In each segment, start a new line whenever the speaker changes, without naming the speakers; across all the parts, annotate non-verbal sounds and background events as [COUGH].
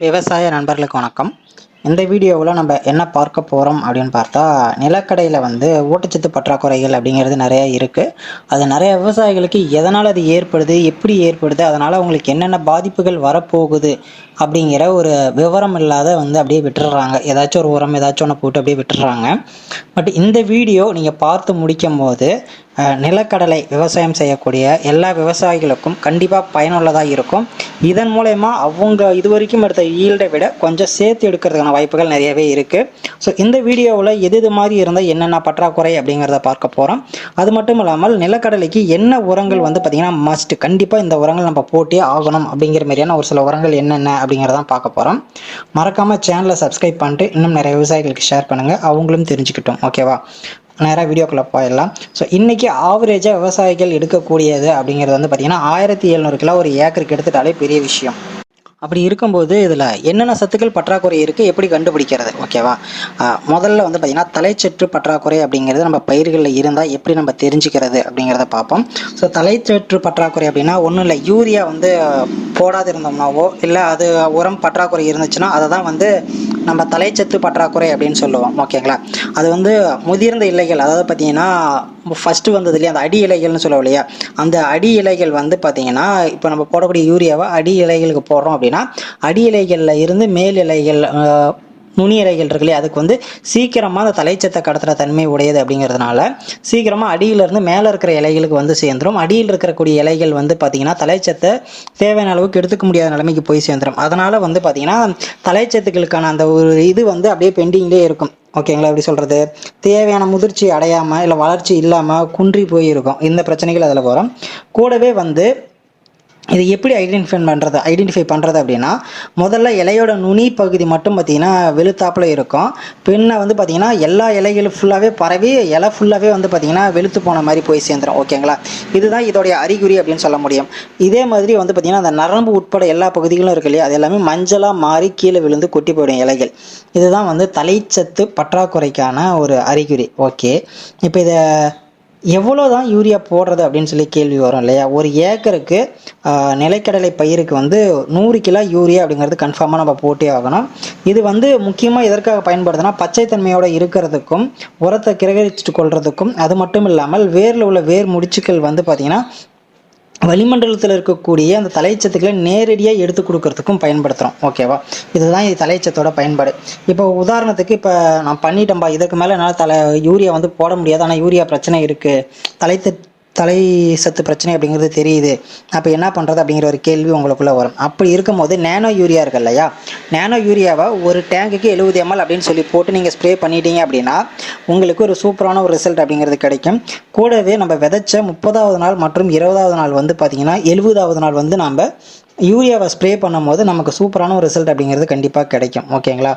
விவசாய நண்பர்களுக்கு வணக்கம். இந்த வீடியோவில் நம்ம என்ன பார்க்க போகிறோம் அப்படின்னு பார்த்தா நிலக்கடையில் வந்து ஊட்டச்சத்து பற்றாக்குறைகள் அப்படிங்கிறது நிறைய இருக்குது அது நிறைய விவசாயிகளுக்கு எதனால் அது ஏற்படுது எப்படி ஏற்படுது அதனால் அவங்களுக்கு என்னென்ன பாதிப்புகள் வரப்போகுது அப்படிங்கிற ஒரு விவரம் இல்லாத வந்து அப்படியே விட்டுடுறாங்க ஏதாச்சும் ஒரு உரம் ஏதாச்சும் ஒன்று போட்டு அப்படியே விட்டுடுறாங்க பட் இந்த வீடியோ நீங்கள் பார்த்து முடிக்கும் போது நிலக்கடலை விவசாயம் செய்யக்கூடிய எல்லா விவசாயிகளுக்கும் கண்டிப்பாக பயனுள்ளதாக இருக்கும். இதன் மூலயமா அவங்க இது வரைக்கும் எடுத்த ஈல்டை விட கொஞ்சம் சேர்த்து எடுக்கிறதுக்கான வாய்ப்புகள் நிறையவே இருக்குது ஸோ இந்த வீடியோவில் எது எது மாதிரி இருந்தால் என்னென்ன பற்றாக்குறை அப்படிங்கிறத பார்க்க போகிறோம் அது மட்டும் இல்லாமல் நிலக்கடலைக்கு என்ன உரங்கள் வந்து பார்த்திங்கன்னா மஸ்ட் கண்டிப்பாக இந்த உரங்கள் நம்ம போட்டே ஆகணும் அப்படிங்கிற மாதிரியான ஒரு சில உரங்கள் என்னென்ன அப்படிங்கிறதான் பார்க்க போகிறோம் மறக்காமல் சேனலை சப்ஸ்கிரைப் பண்ணிட்டு இன்னும் நிறைய விவசாயிகளுக்கு ஷேர் பண்ணுங்கள் அவங்களும் தெரிஞ்சுக்கிட்டோம். ஓகேவா நேராக வீடியோக்குள்ளே போயிடலாம். ஸோ இன்றைக்கி ஆவரேஜாக விவசாயிகள் எடுக்கக்கூடியது அப்படிங்கிறது வந்து பார்த்திங்கன்னா ஆயிரத்தி எழுநூறு கிலோ ஒரு ஏக்கருக்கு எடுத்துட்டாலே பெரிய விஷயம். அப்படி இருக்கும்போது இதில் என்னென்ன சத்துக்கள் பற்றாக்குறை இருக்குது எப்படி கண்டுபிடிக்கிறது? ஓகேவா முதல்ல வந்து பார்த்திங்கன்னா தலைச்சற்று பற்றாக்குறை அப்படிங்கிறது நம்ம பயிர்களில் இருந்தால் எப்படி நம்ம தெரிஞ்சுக்கிறது அப்படிங்கிறத பார்ப்போம். ஸோ தலைச்சற்று பற்றாக்குறை அப்படின்னா ஒன்றும் இல்லை யூரியா வந்து போடாது இருந்தோம்னாவோ இல்லை அது உரம் பற்றாக்குறை இருந்துச்சுன்னா அதை தான் வந்து நம்ம தலைச்சத்து பற்றாக்குறை அப்படின்னு சொல்லுவோம் ஓகேங்களா? அது வந்து முதிர்ந்த இலைகள் அதாவது பார்த்தீங்கன்னா ஃபஸ்ட்டு வந்தது இல்லையா அந்த அடி இலைகள்னு சொல்லுவோம் இல்லையா? அந்த அடி இலைகள் வந்து பார்த்தீங்கன்னா இப்போ நம்ம போடக்கூடிய யூரியாவை அடி இலைகளுக்கு போடுறோம் அப்படின்னா அடி இலைகளில் இருந்து மேல் இலைகள் நுனியறைகள் நுனி இலைகள் இருக்கு இல்லையா அதுக்கு வந்து சீக்கிரமாக அந்த தலைச்சத்தை கடத்துகிற தன்மை உடையது அப்படிங்கிறதுனால சீக்கிரமாக அடியிலிருந்து மேலே இருக்கிற இலைகளுக்கு வந்து சேர்ந்துரும். அடியில் இருக்கக்கூடிய இலைகள் வந்து பார்த்திங்கன்னா தலைச்சத்தை தேவையான அளவுக்கு எடுத்துக்க முடியாத நிலைமைக்கு போய் சேர்ந்துரும். அதனால் வந்து பார்த்திங்கன்னா தலைச்சத்துக்களுக்கான அந்த ஒரு இது வந்து அப்படியே பெண்டிங்லேயே இருக்கும். ஓகேங்களா? எப்படி சொல்கிறது தேவையான முதிர்ச்சி அடையாமல் இல்லை வளர்ச்சி இல்லாமல் குன்றி போயிருக்கும். இந்த பிரச்சனைகள் அதில் வரும். கூடவே வந்து இது எப்படி ஐடென்டிஃபை பண்ணுறது ஐடென்டிஃபை பண்ணுறது அப்படின்னா முதல்ல இலையோட நுனி பகுதி மட்டும் பார்த்தீங்கன்னா வெளுத்தாப்புல இருக்கும். பின்ன வந்து பார்த்தீங்கன்னா எல்லா இலைகளும் ஃபுல்லாகவே பரவி இலை ஃபுல்லாகவே வந்து பார்த்தீங்கன்னா வெளுத்து போன மாதிரி போய் சேர்ந்துடும் ஓகேங்களா இதுதான் இதோடைய அறிகுறி அப்படின்னு சொல்ல முடியும். இதே மாதிரி வந்து பார்த்தீங்கன்னா அந்த நரம்பு உட்பட எல்லா பகுதிகளும் இருக்கு இல்லையா? அது எல்லாமே மஞ்சளாக மாறி கீழே விழுந்து கொட்டி போயிடும் இலைகள். இதுதான் வந்து தலைச்சத்து பற்றாக்குறைக்கான ஒரு அறிகுறி. ஓகே இப்போ இதை எவ்வளோ தான் யூரியா போடுறது அப்படின்னு சொல்லி கேள்வி வரும் இல்லையா? ஒரு ஏக்கருக்கு நிலக்கடலை பயிருக்கு வந்து நூறு கிலோ யூரியா அப்படிங்கிறது கன்ஃபார்மாக நம்ம போட்டே ஆகணும். இது வந்து முக்கியமாக எதற்காக பயன்படுதுன்னா பச்சைத்தன்மையோட இருக்கிறதுக்கும் உரத்தை கிரகரிச்சுட்டு கொள்றதுக்கும் அது மட்டும் இல்லாமல் வேரில் உள்ள வேர் முடிச்சுக்கள் வந்து பார்த்திங்கன்னா வளிமண்டலத்தில் இருக்கக்கூடிய அந்த தலைச்சத்துக்களை நேரடியாக எடுத்து கொடுக்கறதுக்கும் பயன்படுத்துகிறோம் ஓகேவா இதுதான் இது தலைச்சத்தோட பயன்பாடு. இப்போ உதாரணத்துக்கு இப்போ நான் பண்ணிட்டேன்பா இதுக்கு மேலே என்னால் தலை யூரியா வந்து போட முடியாது. ஆனால் யூரியா பிரச்சனை இருக்குது தலைத்த தலை சத்து பிரச்சனை அப்படிங்கிறது தெரியுது. அப்போ என்ன பண்ணுறது அப்படிங்கிற ஒரு கேள்வி உங்களுக்குள்ளே வரும். அப்படி இருக்கும்போது நேனோ யூரியா இருக்கு இல்லையா? நேனோ யூரியாவை ஒரு டேங்குக்கு எழுபது எம்எல் அப்படின்னு சொல்லி போட்டு நீங்கள் ஸ்ப்ரே பண்ணிட்டீங்க அப்படின்னா உங்களுக்கு ஒரு சூப்பரான ஒரு ரிசல்ட் அப்படிங்கிறது கிடைக்கும். கூடவே நம்ம விதைச்ச முப்பதாவது நாள் மற்றும் இருபதாவது நாள் வந்து பார்த்திங்கன்னா எழுபதாவது நாள் வந்து நம்ம யூரியாவை ஸ்ப்ரே பண்ணும்போது நமக்கு சூப்பரான ஒரு ரிசல்ட் அப்படிங்கிறது கண்டிப்பாக கிடைக்கும். ஓகேங்களா?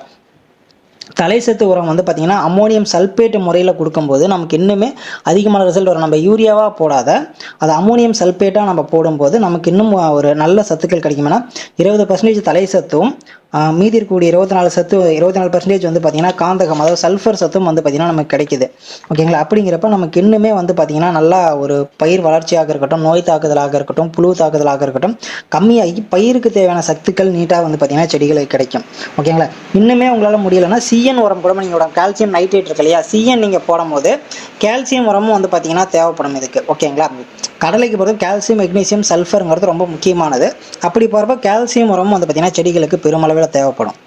தலைச்சத்து உரம் வந்து பார்த்திங்கன்னா அம்மோனியம் சல்பேட் முறையில் கொடுக்கும்போது நமக்கு இன்னுமே அதிகமான ரிசல்ட் வரும். நம்ம யூரியாவாக போடாத அது அம்மோனியம் சல்பேட்டாக நம்ம போடும்போது நமக்கு இன்னும் ஒரு நல்ல சத்துக்கள் கிடைக்கும்னா இருபது பர்சன்டேஜ் தலை சத்தும் மீதி இருக்கக்கூடிய இருபத்தி நாலு சத்து இருபத்தி நாலு பர்சன்டேஜ் வந்து பார்த்திங்கன்னா காந்தகம் அதாவது சல்ஃபர் சத்தும் வந்து பார்த்திங்கன்னா நமக்கு கிடைக்குது. ஓகேங்களா அப்படிங்கிறப்ப நமக்கு இன்னுமே வந்து பார்த்திங்கன்னா நல்லா ஒரு பயிர் வளர்ச்சியாக இருக்கட்டும் நோய் தாக்குதலாக இருக்கட்டும் புழு தாக்குதலாக இருக்கட்டும் கம்மியாகி பயிருக்கு தேவையான சத்துக்கள் நீட்டாக வந்து பார்த்திங்கன்னா செடிகளுக்கு கிடைக்கும். ஓகேங்களா இன்னுமே உங்களால் முடியலைன்னா சிஎன் உரம் கூட நீங்கள் கால்சியம் நைட்ரேட் இருக்கு இல்லையா? சிஎன் நீங்கள் போடும்போது கால்சியம் உரமும் வந்து பார்த்திங்கன்னா தேவைப்படும் இதுக்கு. ஓகேங்களா கடலைக்கு பொறுத்த கால்சியம் மெக்னீசியம் சல்ஃபருங்கிறது ரொம்ப முக்கியமானது. அப்படி போகிறப்ப கால்சியம் உரமும் வந்து பார்த்திங்கன்னா செடிகளுக்கு பெருமளவு அளவில் தேவைப்படும்.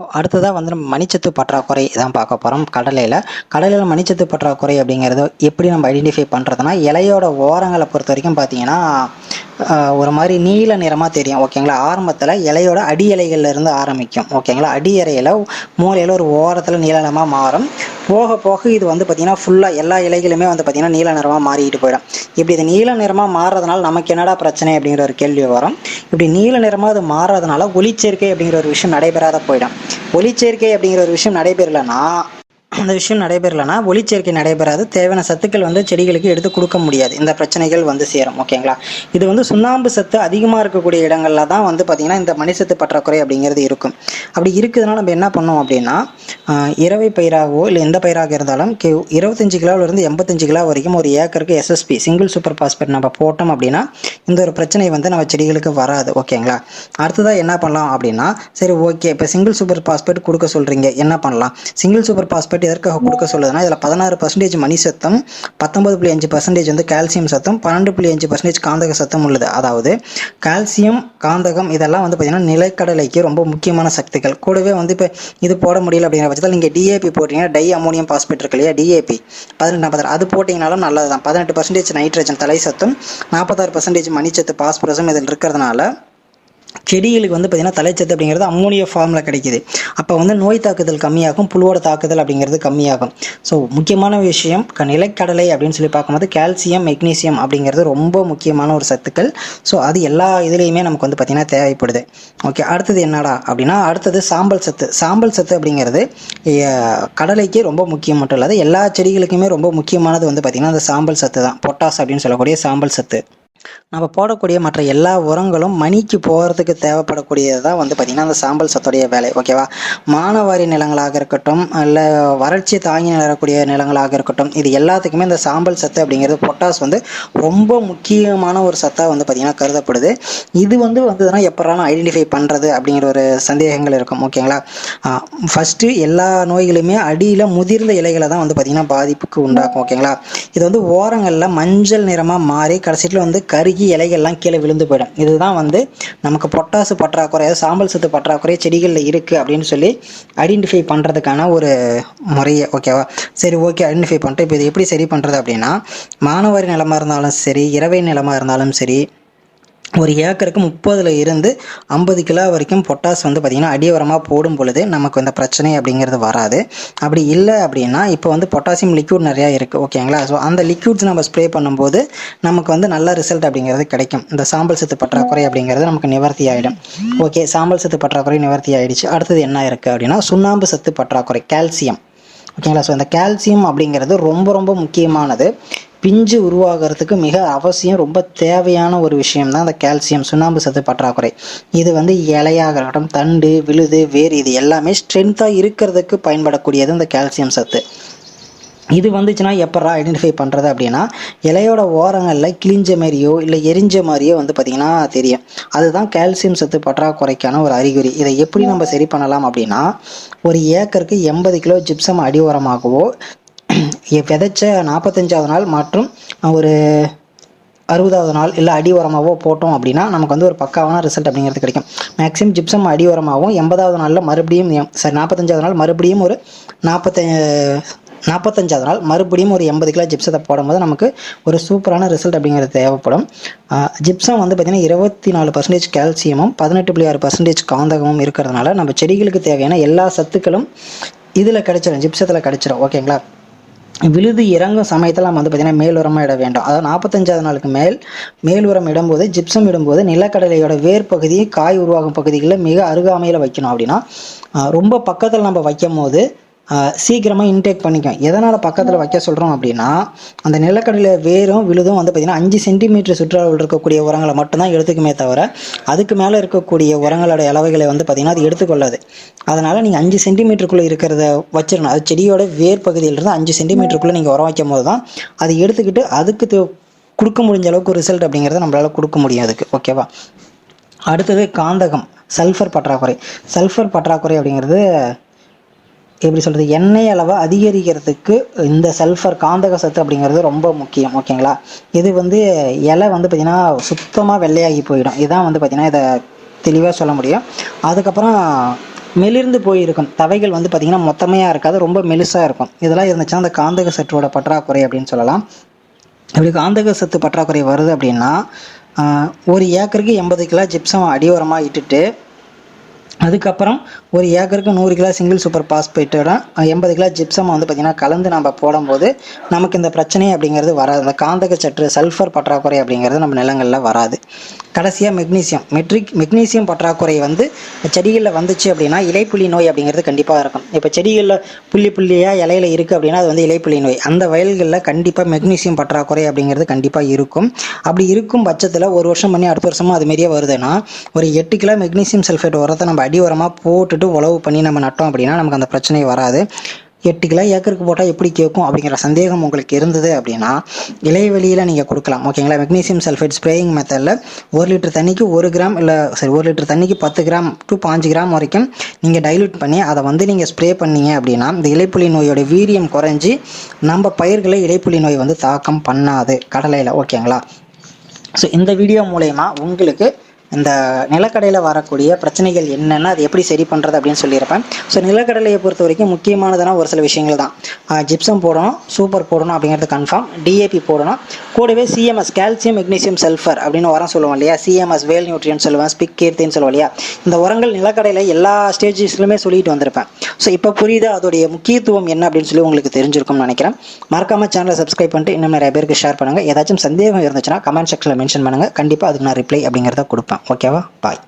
அடுத்ததாக வந்து நம்ம மணிச்சத்து பற்றாக்குறை தான் பார்க்க போகிறோம் கடலையில் கடலையில் மணிச்சத்து பற்றாக்குறை அப்படிங்கிறது எப்படி நம்ம ஐடென்டிஃபை பண்ணுறதுனா இலையோட ஓரங்களை பொறுத்த வரைக்கும் பார்த்தீங்கன்னா ஒரு மாதிரி நீல நிறமாக தெரியும் ஓகேங்களா ஆரம்பத்தில் இலையோட அடி இலைகள்லேருந்து ஆரம்பிக்கும் ஓகேங்களா அடி இலையில மூலையில் ஒரு ஓரத்தில் நீளமாக மாறும். போக போக இது வந்து பார்த்திங்கன்னா ஃபுல்லாக எல்லா இலைகளுமே வந்து பார்த்திங்கன்னா நீல நிறமாக மாறிட்டு போயிடும். இப்படி இது நீல நிறமாக மாறுறதுனால நமக்கு என்னடா பிரச்சனை அப்படிங்கிற ஒரு கேள்வி வரும். இப்படி நீல நிறமாக அது மாறுறதுனால ஒளிச்சேர்க்கை அப்படிங்கிற ஒரு விஷயம் நடைபெறாத போயிடும். ஒளிச்சேர்க்கை அப்படிங்கிற ஒரு விஷயம் நடைபெறலைன்னா அந்த விஷயம் நடைபெறலைன்னா ஒளிச்சேர்க்கை நடைபெறாது. தேவையான சத்துக்கள் வந்து செடிகளுக்கு எடுத்து கொடுக்க முடியாது. இந்த பிரச்சனைகள் வந்து சேரும் ஓகேங்களா? இது வந்து சுண்ணாம்பு சத்து அதிகமாக இருக்கக்கூடிய இடங்களில் தான் வந்து பார்த்திங்கன்னா இந்த மணிசத்து பற்றாக்குறை அப்படிங்கிறது இருக்கும். அப்படி இருக்குதுன்னா நம்ம என்ன பண்ணோம் அப்படின்னா இரவை பயிராகவோ இல்லை எந்த பயிராக இருந்தாலும் கே இருபத்தஞ்சு கிலோவிலிருந்து எண்பத்தஞ்சு கிலோ வரைக்கும் ஒரு ஏக்கருக்கு எஸ்எஸ்பி சிங்கிள் சூப்பர் பாஸ்பேட் நம்ம போட்டோம் அப்படின்னா இந்த ஒரு பிரச்சனை வந்து நம்ம செடிகளுக்கு வராது ஓகேங்களா? அடுத்ததாக என்ன பண்ணலாம் அப்படின்னா சரி ஓகே இப்போ சிங்கிள் சூப்பர் பாஸ்பேட் கொடுக்க சொல்கிறீங்க என்ன பண்ணலாம்? சிங்கிள் சூப்பர் பாஸ்பேட் எதற்காக கொடுக்க சொல்லுதுன்னா இதில் பதினாறு பர்சன்டேஜ் மணி சத்தம் பத்தொன்பது புள்ளி அஞ்சு பர்சன்டேஜ் வந்து கால்சியம் சத்தம் பன்னெண்டு புள்ளி அஞ்சு பர்சன்டேஜ் காந்தக சத்தம் உள்ளது. அதாவது கால்சியம் காந்தகம் இதெல்லாம் வந்து பார்த்திங்கன்னா நிலக்கடலைக்கு ரொம்ப முக்கியமான சக்திகள். கூடவே வந்து இப்போ இது போட முடியல அப்படிங்கிற பட்சத்தில் நீங்கள் டிஏபி போட்டிங்கன்னா டை அமோனியம் பாஸ்பேட் இருக்கு இல்லையா டிஏபி பதினெட்டு நாற்பத்தாறு அது போட்டிங்கனாலும் நல்லது தான் பதினெட்டு பர்சன்டேஜ் நைட்ரஜன் தலை சத்தும் நாற்பத்தாறு பர்சன்டேஜ் மணிச்சத்து பாஸ்பரஸும் இதில் இருக்கிறதுனால செடிகளுக்கு வந்து பார்த்திங்கன்னா தலைச்சத்து அப்படிங்கிறது அம்மோனியா ஃபார்மில் கிடைக்குது. அப்போ வந்து நோய் தாக்குதல் கம்மியாகும் புழுவோட தாக்குதல் அப்படிங்கிறது கம்மியாகும். ஸோ முக்கியமான விஷயம் க- நிலக்கடலை அப்படின்னு சொல்லி பார்க்கும்போது கால்சியம் மெக்னீசியம் அப்படிங்கிறது ரொம்ப முக்கியமான ஒரு சத்துக்கள். ஸோ அது எல்லா இதுலேயுமே நமக்கு வந்து பார்த்திங்கன்னா தேவைப்படுது. ஓகே அடுத்தது என்னடா அப்படின்னா அடுத்தது சாம்பல் சத்து. சாம்பல் சத்து அப்படிங்கிறது கடலைக்கு ரொம்ப முக்கியம் மட்டும் இல்லாத எல்லா செடிகளுக்குமே ரொம்ப முக்கியமானது வந்து பார்த்திங்கன்னா அந்த சாம்பல் சத்து தான் பொட்டாஸ் அப்படின்னு சொல்லக்கூடிய சாம்பல் சத்து. நம்ம போடக்கூடிய மற்ற எல்லா உரங்களும் மணிக்கு போகிறதுக்கு தேவைப்படக்கூடியது தான் வந்து பார்த்திங்கன்னா அந்த சாம்பல் சத்துடைய வேலை ஓகேவா மானவாரி நிலங்களாக இருக்கட்டும் இல்லை வறட்சி தாங்கி நிலக்கூடிய நிலங்களாக இருக்கட்டும் இது எல்லாத்துக்குமே இந்த சாம்பல் சத்து அப்படிங்கிறது பொட்டாஸ் வந்து ரொம்ப முக்கியமான ஒரு சத்தாக வந்து பார்த்திங்கன்னா கருதப்படுது. இது வந்து வந்ததுன்னா எப்போறாலும் ஐடென்டிஃபை பண்ணுறது அப்படிங்கிற ஒரு சந்தேகங்கள் இருக்கும் ஓகேங்களா ஃபஸ்ட்டு எல்லா நோய்களுமே அடியில் முதிர்ந்த இலைகளை தான் வந்து பார்த்திங்கன்னா பாதிப்புக்கு உண்டாக்கும் ஓகேங்களா இது வந்து ஓரங்களில் மஞ்சள் நிறமாக மாறி கடைசியில் வந்து கருகி இலைகள்லாம் கீழே விழுந்து போயிடும். இதுதான் வந்து நமக்கு பொட்டாசு பற்றாக்குறை அதாவது சாம்பல் சத்து பற்றாக்குறை செடிகளில் இருக்குது அப்படின்னு சொல்லி ஐடென்டிஃபை பண்ணுறதுக்கான ஒரு முறையை ஓகேவா சரி ஓகே ஐடென்டிஃபை பண்ணிட்டு இப்போ இது எப்படி சரி பண்ணுறது அப்படின்னா மானவாரி நிலமாக இருந்தாலும் சரி இரவை நிலமாக இருந்தாலும் சரி ஒரு ஏக்கருக்கு முப்பதில் இருந்து ஐம்பது கிலோ வரைக்கும் பொட்டாஸ் வந்து பார்த்திங்கன்னா அடியோரமாக போடும் பொழுது நமக்கு இந்த பிரச்சனை அப்படிங்கிறது வராது. அப்படி இல்லை அப்படின்னா இப்போ வந்து பொட்டாசியம் லிக்யூட் நிறையா இருக்குது ஓகேங்களா ஸோ அந்த லிக்யூட்ஸ் நம்ம ஸ்ப்ரே பண்ணும்போது நமக்கு வந்து நல்ல ரிசல்ட் அப்படிங்கிறது கிடைக்கும். இந்த சாம்பல் சத்து பற்றாக்குறை அப்படிங்கிறது நமக்கு நிவர்த்தி ஆகிடும் ஓகே சாம்பல் சத்து பற்றாக்குறை நிவர்த்தி ஆகிடுச்சு அடுத்தது என்ன இருக்குது அப்படின்னா சுண்ணாம்பு சத்து பற்றாக்குறை கால்சியம் ஓகேங்களா ஸோ இந்த கால்சியம் அப்படிங்கிறது ரொம்ப ரொம்ப முக்கியமானது. பிஞ்சு உருவாகிறதுக்கு மிக அவசியம் ரொம்ப தேவையான ஒரு விஷயம் தான் அந்த கால்சியம் சுண்ணாம்பு சத்து பற்றாக்குறை. இது வந்து இலையாக இருக்கட்டும் தண்டு விழுது வேர் இது எல்லாமே ஸ்ட்ரென்த்தாக இருக்கிறதுக்கு பயன்படக்கூடியது இந்த கால்சியம் சத்து. இது வந்துச்சுன்னா எப்பரா ஐடென்டிஃபை பண்ணுறது அப்படின்னா இலையோட ஓரங்களில் கிழிஞ்ச மாதிரியோ இல்லை எரிஞ்ச மாதிரியோ வந்து பார்த்திங்கன்னா தெரியும். அதுதான் கால்சியம் சத்து பற்றாக்குறைக்கான ஒரு அறிகுறி. இதை எப்படி நம்ம சரி பண்ணலாம் அப்படின்னா ஒரு ஏக்கருக்கு எண்பது கிலோ ஜிப்சம் அடி உரமாகவோ [CLEARS THROAT] விதைச்ச நாற்பத்தஞ்சாவது நாள் மற்றும் ஒரு அறுபதாவது நாள் இல்லை அடி உரமாகவோ போட்டோம் அப்படின்னா நமக்கு வந்து ஒரு பக்காவான ரிசல்ட் அப்படிங்கிறது கிடைக்கும். மேக்ஸிமம் ஜிப்சம் அடி உரமாகவும் எண்பதாவது நாளில் மறுபடியும் சரி நாற்பத்தஞ்சாவது நாள் மறுபடியும் ஒரு நாற்பத்த நாற்பத்தஞ்சாவது நாள் மறுபடியும் ஒரு எண்பது கிலோ ஜிப்சத்தை போடும்போது நமக்கு ஒரு சூப்பரான ரிசல்ட் அப்படிங்கிறது தேவைப்படும். ஜிப்சம் வந்து பார்த்திங்கன்னா இருபத்தி நாலு பர்சன்டேஜ் கால்சியமும் பதினெட்டு புள்ளி ஆறு பர்சன்டேஜ் காந்தகமும் இருக்கிறதுனால நம்ம செடிகளுக்கு தேவையான எல்லா சத்துக்களும் இதில் கிடச்சிடும் ஜிப்சத்தில் கிடைச்சிடும் ஓகேங்களா விழுது இறங்கும் சமயத்தில் நம்ம வந்து பார்த்திங்கன்னா மேல் உரமாக இட வேண்டாம். அதாவது நாற்பத்தஞ்சாவது நாளுக்கு மேல் மேல் உரம் இடும்போது ஜிப்சம் இடும்போது நிலக்கடலையோட வேர் பகுதி காய் உருவாகும் பகுதிகளில் மிக அருகாமையில் வைக்கணும் அப்படின்னா ரொம்ப பக்கத்தில் நம்ம வைக்கும் போது சீக்கிரமாக இன்டேக் பண்ணிக்கும். எதனால் பக்கத்தில் வைக்க சொல்கிறோம் அப்படின்னா அந்த நிலக்கடலை வேரும் விழுதும் வந்து பார்த்திங்கன்னா அஞ்சு சென்டிமீட்டர் சுற்றுலாவில் இருக்கக்கூடிய உரங்களை மட்டும்தான் எடுத்துக்குமே தவிர அதுக்கு மேலே இருக்கக்கூடிய உரங்களோட அளவைகளை வந்து பார்த்திங்கன்னா அது எடுத்துக்கொள்ளாது. அதனால் நீங்கள் அஞ்சு சென்டிமீட்டருக்குள்ளே இருக்கிறத வச்சிடணும் அது செடியோட வேர் பகுதியிலிருந்து அஞ்சு சென்டிமீட்டருக்குள்ளே நீங்கள் உரம் வைக்கும் போது தான் அதை எடுத்துக்கிட்டு அதுக்கு தே- கொடுக்க முடிஞ்ச அளவுக்கு ரிசல்ட் அப்படிங்கிறத நம்மளால் கொடுக்க முடியும் அதுக்கு. ஓகேவா அடுத்தது காந்தகம் சல்ஃபர் பற்றாக்குறை. சல்ஃபர் பற்றாக்குறை அப்படிங்கிறது எப்படி சொல்கிறது எண்ணெய் அளவை அதிகரிக்கிறதுக்கு இந்த சல்ஃபர் காந்தக சத்து அப்படிங்கிறது ரொம்ப முக்கியம் ஓகேங்களா இது வந்து இலை வந்து பார்த்திங்கன்னா சுத்தமாக வெள்ளையாகி போயிடும். இதுதான் வந்து பார்த்திங்கன்னா இதை தெளிவாக சொல்ல முடியும். அதுக்கப்புறம் மெலிர்ந்து போயிருக்கும். தவைகள் வந்து பார்த்திங்கன்னா மொத்தமையாக இருக்காது ரொம்ப மெலிசாக இருக்கும். இதெல்லாம் இருந்துச்சுன்னா அந்த காந்தக சற்றோட பற்றாக்குறை அப்படின்னு சொல்லலாம். இப்படி காந்தக சத்து பற்றாக்குறை வருது அப்படின்னா ஒரு ஏக்கருக்கு எண்பது கிலோ ஜிப்சம் அடியோரமாக இட்டுட்டு அதுக்கப்புறம் ஒரு ஏக்கருக்கு நூறு கிலோ சிங்கிள் சூப்பர் பாஸ்பேட்டோட எண்பது கிலோ ஜிப்சம் வந்து பார்த்திங்கன்னா கலந்து நம்ம போடும்போது நமக்கு இந்த பிரச்சனை அப்படிங்கிறது வராது. இந்த காந்தக சற்று சல்ஃபர் பற்றாக்குறை அப்படிங்கிறது நம்ம நிலங்களில் வராது. கடைசியாக மெக்னீசியம் மெட்ரிக் மெக்னீசியம் பற்றாக்குறை வந்து செடிகளில் வந்துச்சு அப்படின்னா இலைப்புள்ளி நோய் அப்படிங்கிறது கண்டிப்பாக இருக்கும். இப்போ செடிகளில் புள்ளி புள்ளியாக இலையில இருக்குது அப்படின்னா அது வந்து இலைப்புள்ளி நோய். அந்த வயல்களில் கண்டிப்பாக மெக்னீசியம் பற்றாக்குறை அப்படிங்கிறது கண்டிப்பாக இருக்கும். அப்படி இருக்கும் பட்சத்தில் ஒரு வருஷம் பண்ணி அடுத்த வருஷமும் அதுமாரியே வருதுன்னா ஒரு எட்டு கிலோ மெக்னீசியம் சல்ஃபேட் உரத்தை நம்ம அடி உரமாக போட்டுட்டு உழவு பண்ணி நம்ம நட்டோம் அப்படின்னா நமக்கு அந்த பிரச்சனை வராது. எட்டு கிலோ ஏக்கருக்கு போட்டால் எப்படி கேட்கும் அப்படிங்கிற சந்தேகம் உங்களுக்கு இருந்தது அப்படின்னா இலைவெளியில் நீங்கள் கொடுக்கலாம். ஓகேங்களா மெக்னீசியம் சல்ஃபேட் ஸ்ப்ரேயிங் மெத்தடில் ஒரு லிட்டர் தண்ணிக்கு ஒரு கிராம் இல்லை சரி ஒரு லிட்டர் தண்ணிக்கு பத்து கிராம் டு பாஞ்சு கிராம் வரைக்கும் நீங்கள் டைல்யூட் பண்ணி அதை வந்து நீங்கள் ஸ்ப்ரே பண்ணீங்க அப்படின்னா இந்த இலைப்புலி நோயோட வீரியம் குறைஞ்சி நம்ம பயிர்களை இலைப்புலி நோய் வந்து தாக்கம் பண்ணாது. கடலையில். ஓகேங்களா ஸோ இந்த வீடியோ மூலயமா உங்களுக்கு இந்த நிலக்கடையில் வரக்கூடிய பிரச்சனைகள் என்னென்ன அது எப்படி சரி பண்ணுறது அப்படின்னு சொல்லியிருப்பேன். ஸோ நிலக்கடலையை பொறுத்த வரைக்கும் முக்கியமானதுனா ஒரு சில விஷயங்கள் தான். ஜிப்சம் போடணும் சூப்பர் போடணும் அப்படிங்கிறது கன்ஃபார்ம் டிஏபி போடணும். கூடவே சிஎம்எஸ் கால்சியம் மெக்னீசியம் சல்ஃபர் அப்படின்னு உரம் சொல்லுவோம் இல்லையா? சிஎம்எஸ் வேல் நியூட்ரியன் சொல்லுவேன் ஸ்பிக் கீர்த்தின்னு சொல்லுவோம் இல்லையா? இந்த உரங்கள் நிலக்கடையில் எல்லா ஸ்டேஜஸ்லையுமே சொல்லிட்டு வந்திருப்பேன். ஸோ இப்போ புரியுது? அதோடைய முக்கியத்துவம் என்ன அப்படின்னு சொல்லி உங்களுக்கு தெரிஞ்சிருக்கும்னு நினைக்கிறேன். மறக்காம சேனலை சப்ஸ்கிரைப் பண்ணிட்டு இன்னும் நிறைய பேருக்கு ஷேர் பண்ணுங்கள் ஏதாச்சும் சந்தேகம் இருந்துச்சுன்னா கமெண்ட் செக்ஷனில் மென்ஷன் பண்ணுங்கள் கண்டிப்பாக அதுக்கு நான் ரிப்ளை அப்படிங்கிறத கொடுப்பேன். ஓகேவா பாய்